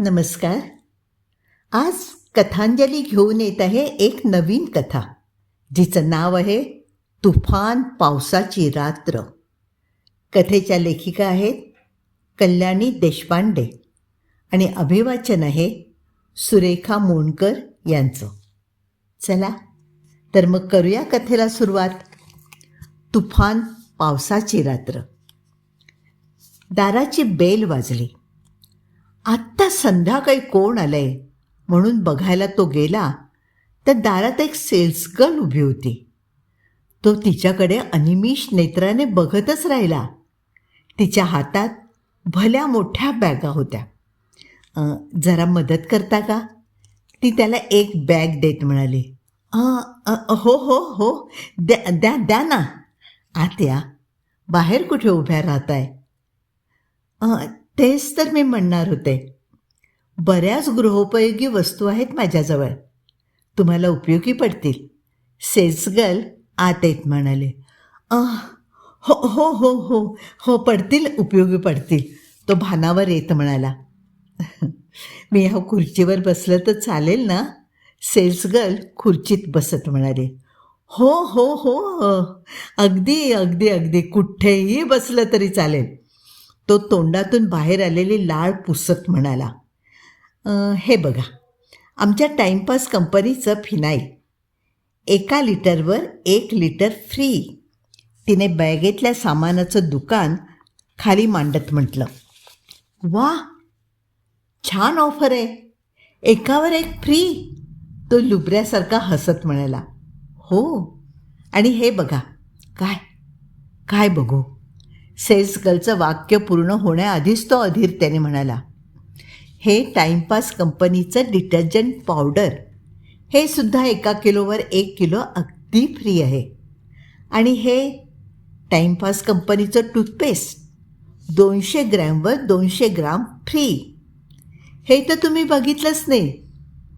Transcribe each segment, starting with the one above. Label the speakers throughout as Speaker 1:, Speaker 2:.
Speaker 1: नमस्कार. आज कथांजली घेऊन येत आहे एक नवीन कथा जिचं नाव आहे तुफान पावसाची रात्र. कथेच्या लेखिका आहेत कल्याणी देशपांडे आणि अभिवाचन आहे सुरेखा मोणकर यांचं. चला तर मग करूया कथेला सुरुवात. तुफान पावसाची रात्र. दाराची बेल वाजली. आत्ता संध्याकाळी कोण आलंय? म्हणून बघायला तो गेला तर दारात एक सेल्स गर्ल उभी होती. तो तिच्याकडे अनिमिष नेत्राने बघतच राहिला. तिच्या हातात भल्या मोठ्या बॅगा होत्या. जरा मदत करता का? ती त्याला एक बॅग देत म्हणाली. हो हो हो द्या द्या द्या ना. आत्या बाहेर कुठे उभ्या राहताय? तेच तर मी म्हणणार होते. बऱ्याच गृहोपयोगी वस्तू आहेत माझ्याजवळ. तुम्हाला उपयोगी पडतील. सेल्स आत येत म्हणाले. हो हो हो हो हो पडतील उपयोगी पडतील. तो भानावर येत म्हणाला. मी ह्या खुर्चीवर बसलं तर चालेल ना? सेल्सगर्ल खुर्चीत बसत म्हणाले. हो, हो हो हो. अगदी अगदी अगदी. कुठेही बसलं तरी चालेल. तो तोंडातून बाहेर आलेली लाळ पुसत म्हणाला हे बघा आमच्या टाईमपास कंपनीचं फिनाईल. एका लिटरवर एक लिटर फ्री. तिने बॅगेतल्या सामानाचं दुकान खाली मांडत म्हटलं वा छान ऑफर आहे. एकावर एक फ्री. तो लुबऱ्यासारखा हसत म्हणाला हो आणि हे बघा काय काय बघू? सेल्सगर्लचं वाक्य पूर्ण होण्याआधीच तो अधीरतेने म्हणाला हे टाईमपास कंपनीचं डिटर्जंट पावडर हे सुद्धा एका किलोवर एक किलो अगदी फ्री आहे. आणि हे टाईमपास कंपनीचं टूथपेस्ट दोनशे ग्रॅमवर दोनशे ग्राम फ्री. हे तर तुम्ही बघितलंच नाही.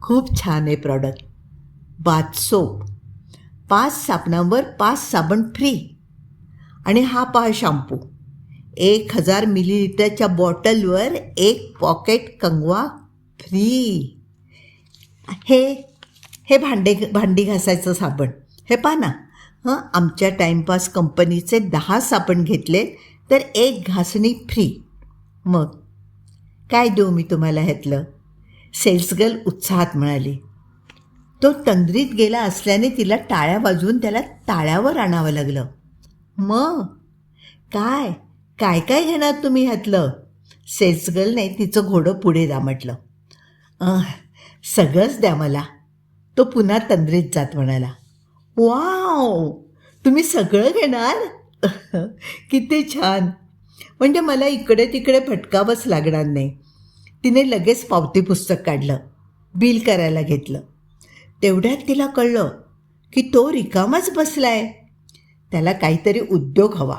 Speaker 1: खूप छान आहे प्रॉडक्ट. Bath soap. पाच साबणांवर पाच साबण फ्री. आणि हा पहा शॅम्पू. एक हजार मिलीलिटरच्या बॉटलवर एक पॉकेट कंगवा फ्री. हे हे भांडे भांडी घासायचं साबण. हे पहा ना. हं आमच्या टाईमपास कंपनीचे दहा साबण घेतले तर एक घासणी फ्री. मग? काय देऊ मी तुम्हाला ह्यातलं? सेल्स गर्ल उत्साहात म्हणाली. तो तंद्रीत गेला असल्याने तिला टाळ्या वाजवून त्याला ताळ्यावर आणावं लागलं. मग? काय? काय काय घेणार तुम्ही ह्यातलं? सेल्स तिचं घोडं पुढे दामटलं म्हटलं. सगळंच द्या मला. तो पुन्हा तंद्रीत जात म्हणाला. वाव तुम्ही सगळं घेणार? किती छान. म्हणजे मला इकडे तिकडे फटकावंच लागणार नाही. तिने लगेच पावती पुस्तक काढलं. बिल करायला घेतलं. तेवढ्यात तिला कळलं की तो रिकामाच बसला आहे त्याला काहीतरी उद्योग हवा.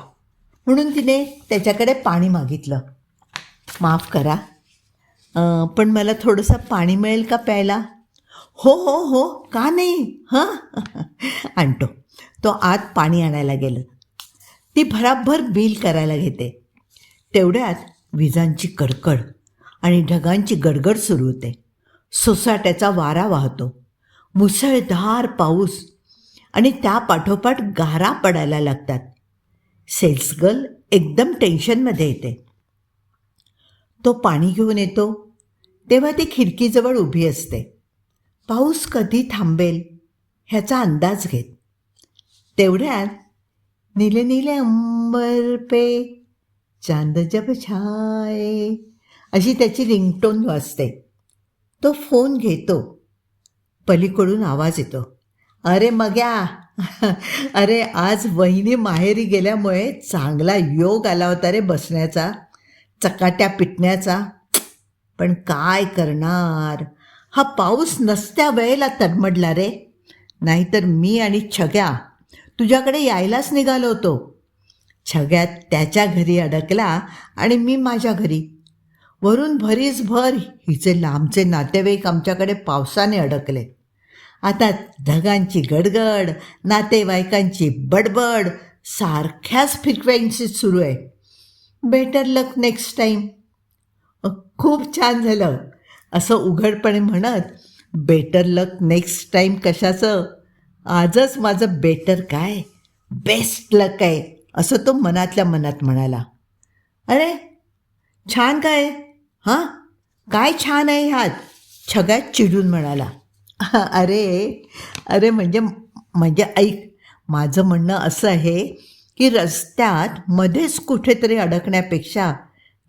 Speaker 1: म्हणून तिने त्याच्याकडे पाणी मागितलं. माफ करा. पण मला थोडंसं पाणी मिळेल का प्यायला? हो हो हो का नाही? हां? आणतो. तो आत पाणी आणायला गेलं. ती भराभर बिल करायला घेते. तेवढ्यात विजांची कडकड आणि ढगांची गडगड सुरू होते. सोसाट्याचा वारा वाहतो. मुसळधार पाऊस आणि त्या पाठोपाठ गारा पडायला लागतात. सेल्स गर्ल एकदम टेन्शनमध्ये येते. तो पाणी घेऊन येतो. तेव्हा ती खिडकीजवळ उभी असते. पाऊस कधी थांबेल ह्याचा अंदाज घेत. तेवढ्यात नीले नीले अंबर पे चांद जब छाये अशी त्याची रिंगटोन वाजते. तो फोन घेतो. पलीकडून आवाज येतो. अरे मग्या. अरे आज वहिनी माहेरी गेल्यामुळे चांगला योग आला होता रे बसण्याचा चकाट्या पिटण्याचा. पण काय करणार? हा पाऊस नसत्या वेळेला तडमडला रे. नाहीतर मी आणि छग्या तुझ्याकडे यायलाच निघालो होतो. छग्यात त्याच्या घरी अडकला आणि मी माझ्या घरी. वरून भरीसभर हिचे लांबचे नातेवाईक आमच्याकडे पावसाने अडकले. आता ढगांची गडगड नातेवाईकांची बडबड सारख्याच फ्रिक्वेन्सीत सुरू आहे. बेटर लक नेक्स्ट टाईम खूप छान झालं. असं उघडपणे म्हणत बेटर लक नेक्स्ट टाईम कशाचं? आजच माझं बेटर काय? बेस्ट लक आहे. असं तो मनातल्या मनात म्हणाला. अरे छान काय? हां? काय छान आहे ह्यात? छगात चिडून म्हणाला. अरे अरे म्हणजे म्हणजे ऐक माझं म्हणणं असं आहे की रस्त्यात मध्येच कुठेतरी अडकण्यापेक्षा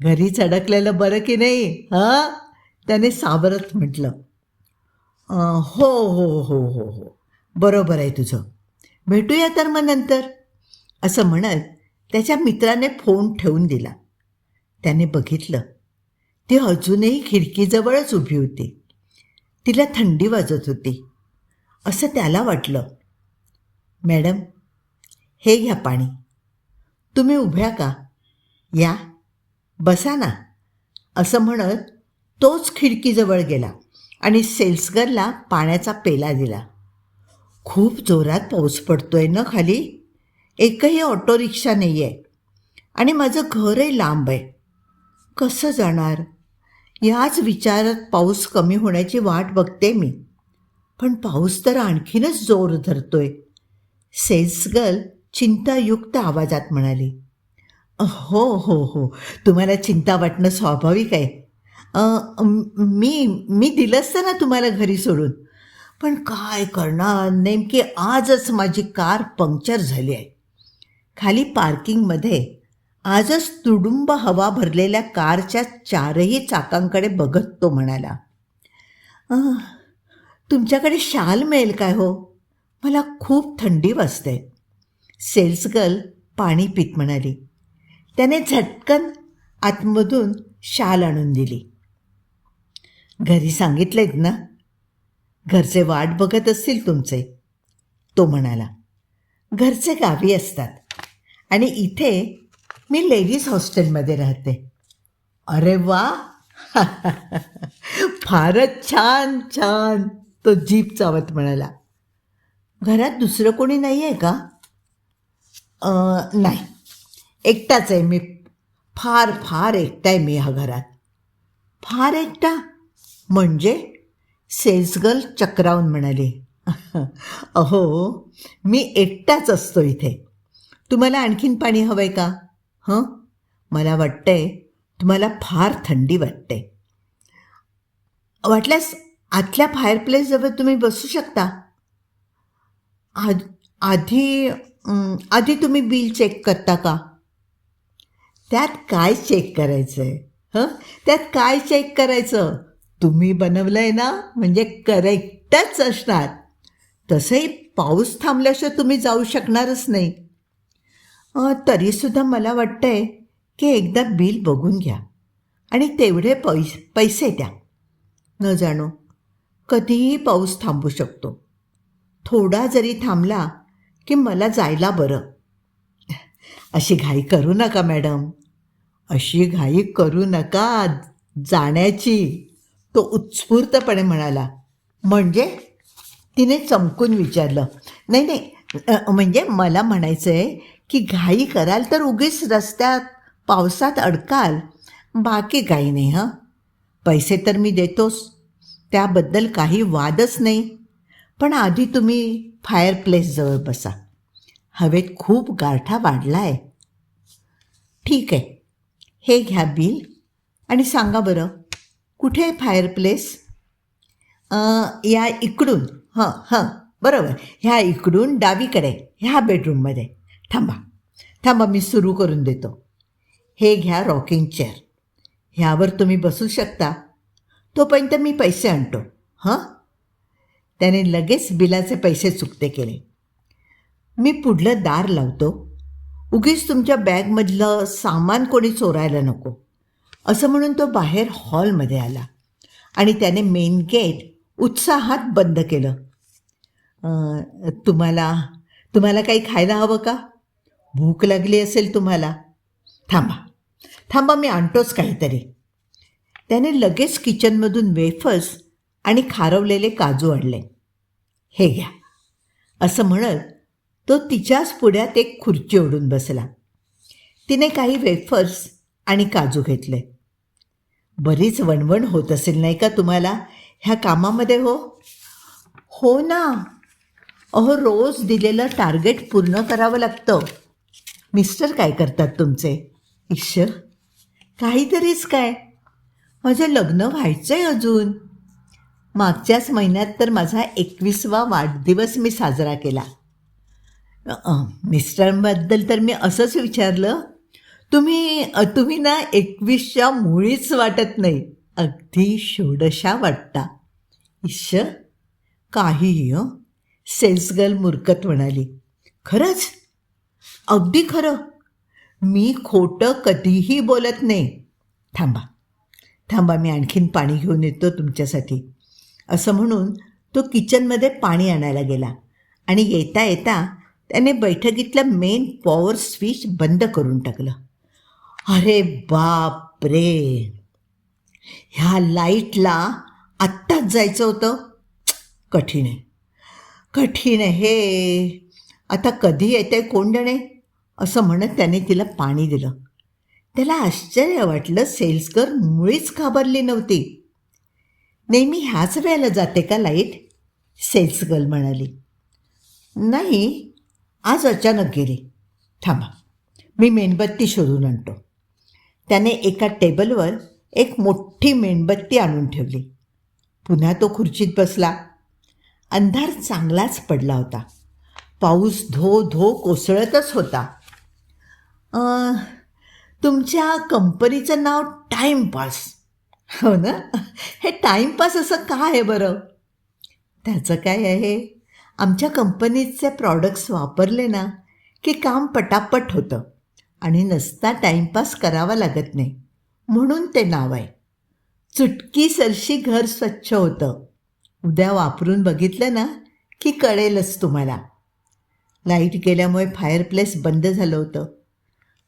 Speaker 1: घरीच अडकलेलं बरं की नाही हां? त्याने सावरत म्हटलं. हो हो हो हो हो. बरोबर आहे तुझं. भेटूया तर मग नंतर. असं म्हणत त्याच्या मित्राने फोन ठेवून दिला. त्याने बघितलं. ती अजूनही खिडकीजवळच उभी होती. तिला थंडी वाजत होती. असं त्याला वाटलं. मॅडम हे घ्या पाणी. तुम्ही उभ्या का? या. बसा ना. असं म्हणत तोच खिडकीजवळ गेला आणि सेल्सगरला पाण्याचा पेला दिला. खूप जोरात पाऊस पडतोय ना खाली? एकही ऑटो रिक्षा नाही आहे आणि माझं घरही लांब आहे. कसं जाणार? याच विचारात पाऊस कमी होण्याची वाट बघते मी. पण पाऊस तर आणखीनच जोर धरतोय. सेल्सगर्ल चिंतायुक्त आवाजात म्हणाली हो हो हो तुम्हाला चिंता वाटणं स्वाभाविक आहे. मी मी दिलं असतं ना तुम्हाला घरी सोडून. पण काय करणार? नेमकी आजच माझी कार पंक्चर झाली आहे. खाली पार्किंगमध्ये आजच तुडुंब हवा भरलेल्या कारच्या चारही चाकांकडे बघत तो म्हणाला तुमच्याकडे शाल मिळेल काय हो? मला खूप थंडी वाजते. सेल्स गर्ल पाणी पीत म्हणाली. त्याने झटकन आतमधून शाल आणून दिली. घरी सांगितलेत ना? घरचे वाट बघत असतील तुमचे तो म्हणाला. घरचे गावी असतात आणि इथे मी लेडीज हॉस्टेलमध्ये राहते. अरे वा! फारच छान छान तो जीप चावत म्हणाला. घरात दुसरं कोणी नाही आहे का नाही. एकटाच आहे मी. फार फार एकटा आहे मी ह्या घरात. फार एकटा? म्हणजे सेल्सगर्ल चक्रावून म्हणाली. अहो मी एकटाच असतो इथे. तुम्हाला आणखीन पाणी हवं आहे का? हं? मला वाटतंय तुम्हाला फार थंडी वाटते. वाटल्यास आतल्या फायरप्लेसजवळ तुम्ही बसू शकता. आध आधी आधी तुम्ही बिल चेक करता का? त्यात काय चेक करायचं आहे हं? त्यात काय चेक करायचं? तुम्ही बनवलं आहे ना म्हणजे करेक्टच असणार. तसंही पाऊस थांबल्याशिवाय तुम्ही जाऊ शकणारच नाही. तरीसुद्धा मला वाटतंय की एकदा बिल बघून घ्या. आणि तेवढे पैस पैसे द्या. न जाणो कधीही पाऊस थांबू शकतो. थोडा जरी थांबला की मला जायला बरं. अशी घाई करू नका मॅडम. अशी घाई करू नका. जाण्याची. तो उत्स्फूर्तपणे म्हणाला. म्हणजे? तिने चमकून विचारलं. नाही नाही. म्हणजे मला म्हणायचं आहे की घाई कराल तर उगीच रस्त्यात पावसात अडकाल. बाकी काही नाही हां. पैसे तर मी देतोच त्याबद्दल काही वादच नाही. पण आधी तुम्ही फायर प्लेसजवळ बसा. हवेत खूप गारठा वाढला आहे ठीक आहे. हे घ्या बिल आणि सांगा बरं कुठे आहे फायर प्लेस या इकडून. हां हां. बरोबर. ह्या इकडून डावीकडे ह्या बेडरूममध्ये. थांबा. थांबा मी सुरू करून देतो. हे घ्या रॉकिंग चेअर ह्यावर तुम्ही बसू शकता. तोपर्यंत मी पैसे आणतो. हं? त्याने लगेच बिलाचे पैसे चुकते केले. मी पुढलं दार लावतो. उगीच तुमच्या बॅगमधलं सामान कोणी चोरायला नको. असं म्हणून तो बाहेर हॉलमध्ये आला. आणि त्याने मेन गेट उत्साहात बंद केलं. तुम्हाला तुम्हाला काही खायला हवं का? भूक लागली असेल तुम्हाला? थांबा. थांबा मी आणतोच काहीतरी. त्याने लगेच किचनमधून वेफर्स आणि खारवलेले काजू आणले. हे घ्या. असं म्हणत तो तिच्याच पुढ्यात एक खुर्ची ओढून बसला. तिने काही वेफर्स आणि काजू घेतले. बरीच वणवण होत असेल नाही का तुम्हाला? ह्या कामामध्ये हो? हो ना. अहो रोज दिलेलं टार्गेट पूर्ण करावं लागतं. मिस्टर काय करतात तुमचे? इश्श काहीतरीच काय? माझं लग्न व्हायचं आहे अजून. मागच्याच महिन्यात तर माझा एकवीसवा वाढदिवस मी साजरा केला. मिस्टरांबद्दल तर मी असंच विचारलं. तुम्ही तुम्ही ना एकवीसच्या मुळीच वाटत नाही अगदी षोडशा वाटता. ईश्वर काहीही सेल्स गर्ल मुरकत म्हणाली. खरंच? अगदी खरं. मी खोटं कधीही बोलत नाही. थांबा. थांबा मी आणखीन पाणी घेऊन येतो तुमच्यासाठी. असं म्हणून तो किचनमध्ये पाणी आणायला गेला आणि येता येता त्याने बैठकीतलं मेन पॉवर स्विच बंद करून टाकलं. अरे बाप रे ह्या लाईटला आत्ताच जायचं होतं. कठीण आहे. कठीण हे. आता कधी येते कोण जाणे? असं म्हणत त्याने तिला पाणी दिलं. त्याला आश्चर्य वाटलं सेल्सकर मुळीच घाबरली नव्हती. नेहमी ह्याच वेळेला जाते का लाइट? सेल्स गर्ल म्हणाली. नाही आज अचानक गेली. थांबा मी मेणबत्ती शोधून आणतो. त्याने एका टेबलवर एक मोठी मेणबत्ती आणून ठेवली. पुन्हा तो खुर्चीत बसला. अंधार चांगलाच पडला होता. पाऊस धो धो कोसळतच होता. तुमच्या कंपनीचं नाव टाईमपास हो ना? हे टाईमपास असं का आहे बरं? त्याचं काय आहे? आमच्या कंपनीचे प्रॉडक्ट्स वापरले ना की काम पटापट होतं आणि नसता टाईमपास करावा लागत नाही. म्हणून ते नाव आहे. चुटकी सरशी घर स्वच्छ होतं. उद्या वापरून बघितलं ना की कळेलच तुम्हाला. लाइट गेल्यामुळे फायरप्लेस बंद झालं होतं.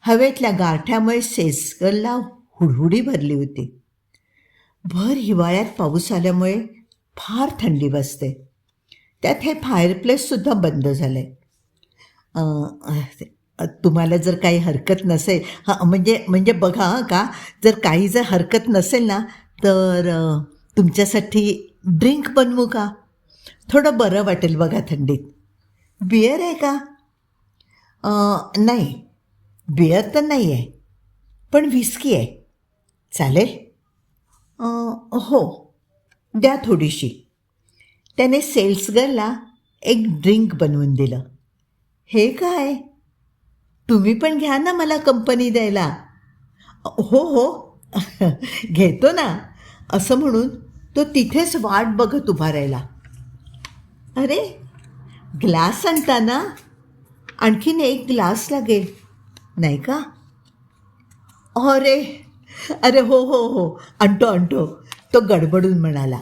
Speaker 1: हवेतल्या गारठ्यामुळे सेस्करला हुडहुडी भरली होती. भर हिवाळ्यात पाऊस आल्यामुळे फार थंडी बसते. त्यात हे फायरप्लेससुद्धा बंद झालं आहे तुम्हाला जर काही हरकत नसेल हां म्हणजे म्हणजे बघा का जर काही जर हरकत नसेल ना तर तुमच्यासाठी ड्रिंक बनवू का? थोडं बरं वाटेल बघा थंडीत. बियर आहे का? नाही. बियर तर नाही आहे पण विस्की आहे. चालेल? हो. द्या थोडीशी. त्याने सेल्सगरला एक ड्रिंक बनवून दिलं. हे काय? तुम्ही पण घ्या ना मला कंपनी द्यायला. हो हो. घेतो ना. असं म्हणून तो तिथेच वाट बघत उभा राहिला. अरे ग्लास आणताना आणखीन एक ग्लास लागेल नाही का? अरे अरे हो हो हो आणतो आणतो. तो गडबडून म्हणाला.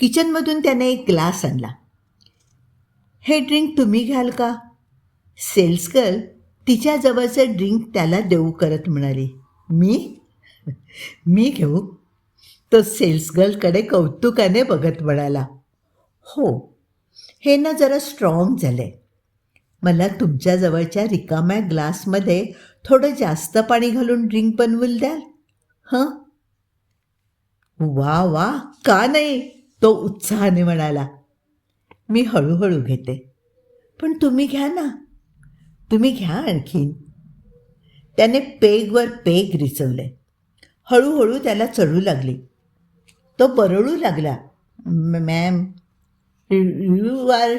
Speaker 1: किचनमधून त्याने एक ग्लास आणला. हे ड्रिंक तुम्ही घ्याल का? सेल्स गर्ल तिच्या जवळचं ड्रिंक त्याला देऊ करत म्हणाली. मी? मी घेऊ? तो सेल्स गर्लकडे कौतुकाने बघत म्हणाला. हो हे ना जरा स्ट्रॉंग आहे मला तुमच्या जवळच्या रिकाम्या ग्लासमध्ये थोडं जास्त पाणी घालून ड्रिंक बनवून द्याल. हं? वा वा का नाही? तो उत्साहाने म्हणाला. मी हळूहळू घेते. पण तुम्ही घ्या ना. तुम्ही घ्या आणखीन. त्याने पेगवर पेग रिचवले. हळूहळू त्याला चढू लागली. तो बरळू लागला. Ma'am you are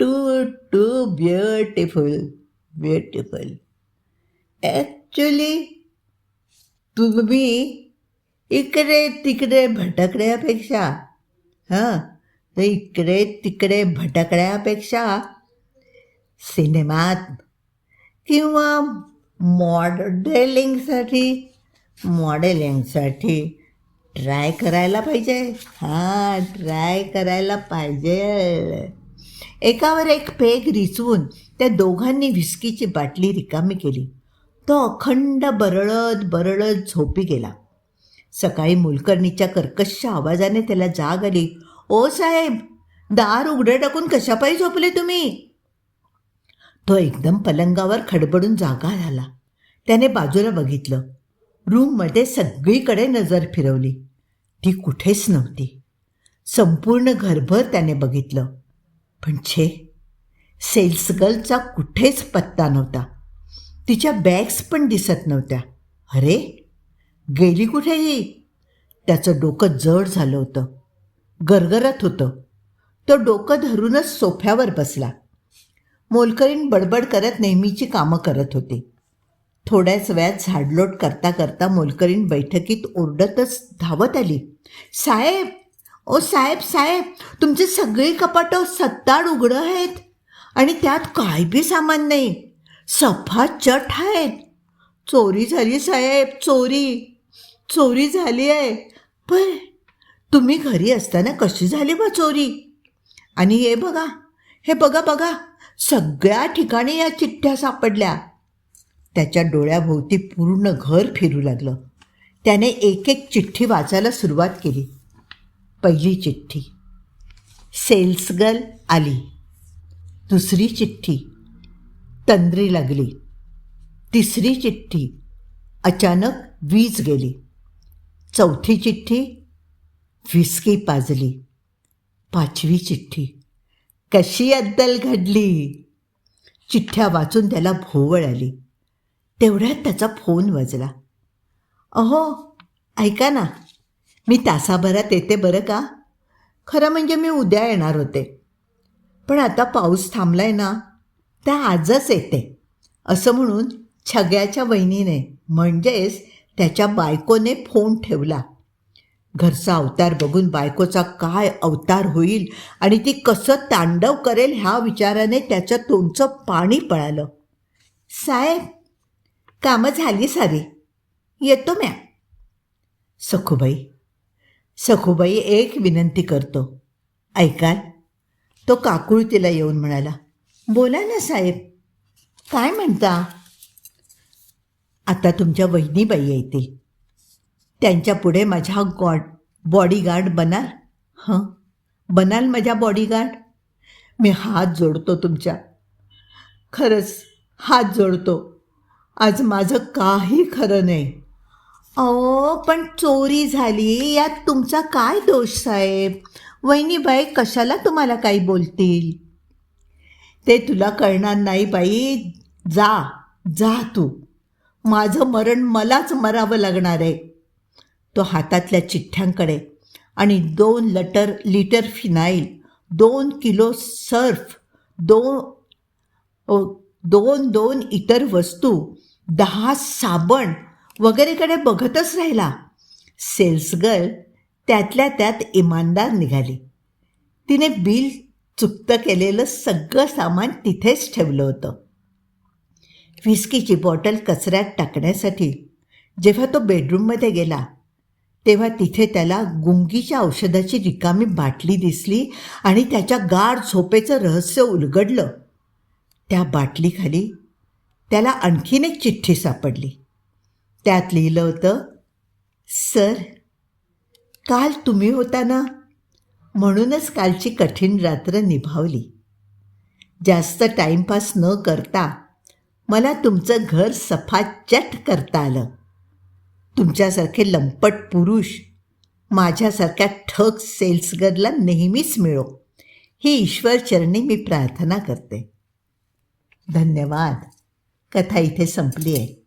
Speaker 1: too too beautiful beautiful actually तुम्ही इकडे तिकडे भटकण्यापेक्षा हां तर इकडे तिकडे भटकण्यापेक्षा सिनेमात किंवा मॉडेलिंगसाठी मॉडेलिंगसाठी ट्राय करायला पाहिजे. हां ट्राय करायला पाहिजे. एकावर एक पेग रिचवून त्या दोघांनी व्हिस्कीची बाटली रिकामी केली. तो अखंड बरळत बरळत झोपी गेला. सकाळी मुलकर्णीच्या कर्कश आवाजाने त्याला जाग आली. ओ साहेब दार उघडं टाकून कशापायी झोपले तुम्ही? तो एकदम पलंगावर खडबडून जागा झाला. त्याने बाजूला बघितलं. रूममध्ये सगळीकडे नजर फिरवली. ती कुठेच नव्हती. संपूर्ण घरभर त्याने बघितलं. पण छे सेल्स गर्लचा कुठेच पत्ता नव्हता. तिच्या बॅग्स पण दिसत नव्हत्या. अरे गेली कुठे ही? त्याचं डोकं जड झालं होतं. गरगरत होतं. तो डोकं धरूनच सोफ्यावर बसला. मोलकरीण बडबड करत नेहमीची कामं करत होती. थोड्याच वेळात झाडलोट करता करता मोलकरीण बैठकीत ओरडतच धावत आली. साहेब ओ साहेब साहेब तुमचे सगळे कपाटं सत्ताड उघडं आहेत आणि त्यात काय बी सामान नाही सफा चट आहेत. चोरी झाली साहेब चोरी चोरी झाली आहे. पण तुम्ही घरी असताना कशी झाली बा चोरी? आणि हे बघा हे बघा बघा सगळ्या ठिकाणी या चिठ्ठ्या सापडल्या. त्याच्या डोळ्याभोवती पूर्ण घर फिरू लागलं. त्याने एक एक चिठ्ठी वाचायला सुरुवात केली. पहिली चिठ्ठी. सेल्स गर्ल आली. दुसरी चिठ्ठी. तंद्री लागली. तिसरी चिठ्ठी. अचानक वीज गेली. चौथी चिठ्ठी. व्हिस्की पाजली. पाचवी चिठ्ठी. कशी अद्दल घडली? चिठ्ठ्या वाचून त्याला भोवळ आली. तेवढ्यात त्याचा फोन वाजला. अहो ऐका ना मी तासाभरात येते बरं का? खरं म्हणजे मी उद्या येणार होते. पण आता पाऊस थांबलाय ना त्या आजच येते असं म्हणून छग्याच्या वहिनीने म्हणजेच त्याच्या बायकोने फोन ठेवला. घरचा अवतार बघून बायकोचा काय अवतार होईल आणि ती कसं तांडव करेल ह्या विचाराने त्याच्या तोंडचं पाणी पळालं. साहेब कामं झाली सारी. येतो म्या. सखूबाई सखूबाई एक विनंती करतो. ऐकाल? तो काकुळतीला येऊन म्हणाला बोला ना साहेब काय म्हणता? आता तुमच्या वहिनीबाई येतील. त्यांच्या पुढे माझ्या गॉड बॉडीगार्ड बनाल. हं? बनाल माझ्या बॉडीगार्ड? मी हात जोडतो तुमच्या. खरंच हात जोडतो. आज माझं काही खरं नाही. अहो पण चोरी झाली यात तुमचा काय दोष साहेब? वहिनीबाई कशाला तुम्हाला काही बोलतील? ते तुला कळणार नाही बाई. जा जा तू. माझं मरण मलाच मरावं लागणार आहे. तो हातातल्या चिठ्ठ्यांकडे आणि दोन लटर लिटर फिनाईल दोन किलो सर्फ दोन ओ, दोन दोन इतर वस्तू दहा साबण वगैरेकडे बघतच राहिला. सेल्स गर्ल त्यातल्या त्यात इमानदार निघाली. तिने बिल चुकत केलेलं सगळं सामान तिथेच ठेवलं होतं. व्हिस्कीची बॉटल कचऱ्यात टाकण्यासाठी जेव्हा तो बेडरूममध्ये गेला तेव्हा तिथे त्याला गुंगीच्या औषधाची रिकामी बाटली दिसली आणि त्याच्या गाढ झोपेचं रहस्य उलगडलं. त्या बाटलीखाली त्याला आणखीन एक चिठ्ठी सापडली. त्यात लिहिलं होतं सर काल तुम्ही होता ना म्हणूनच कालची कठीण रात्र निभावली. जास्त टाईमपास न करता मला तुमचं घर सफाचट करता आलं. तुमच्यासारखे लंपट पुरुष माझ्यासारख्या ठग सेल्सगरला नेहमीच मिळो. ही ईश्वरचरणी मी प्रार्थना करते. धन्यवाद. कथा इथे संपली आहे.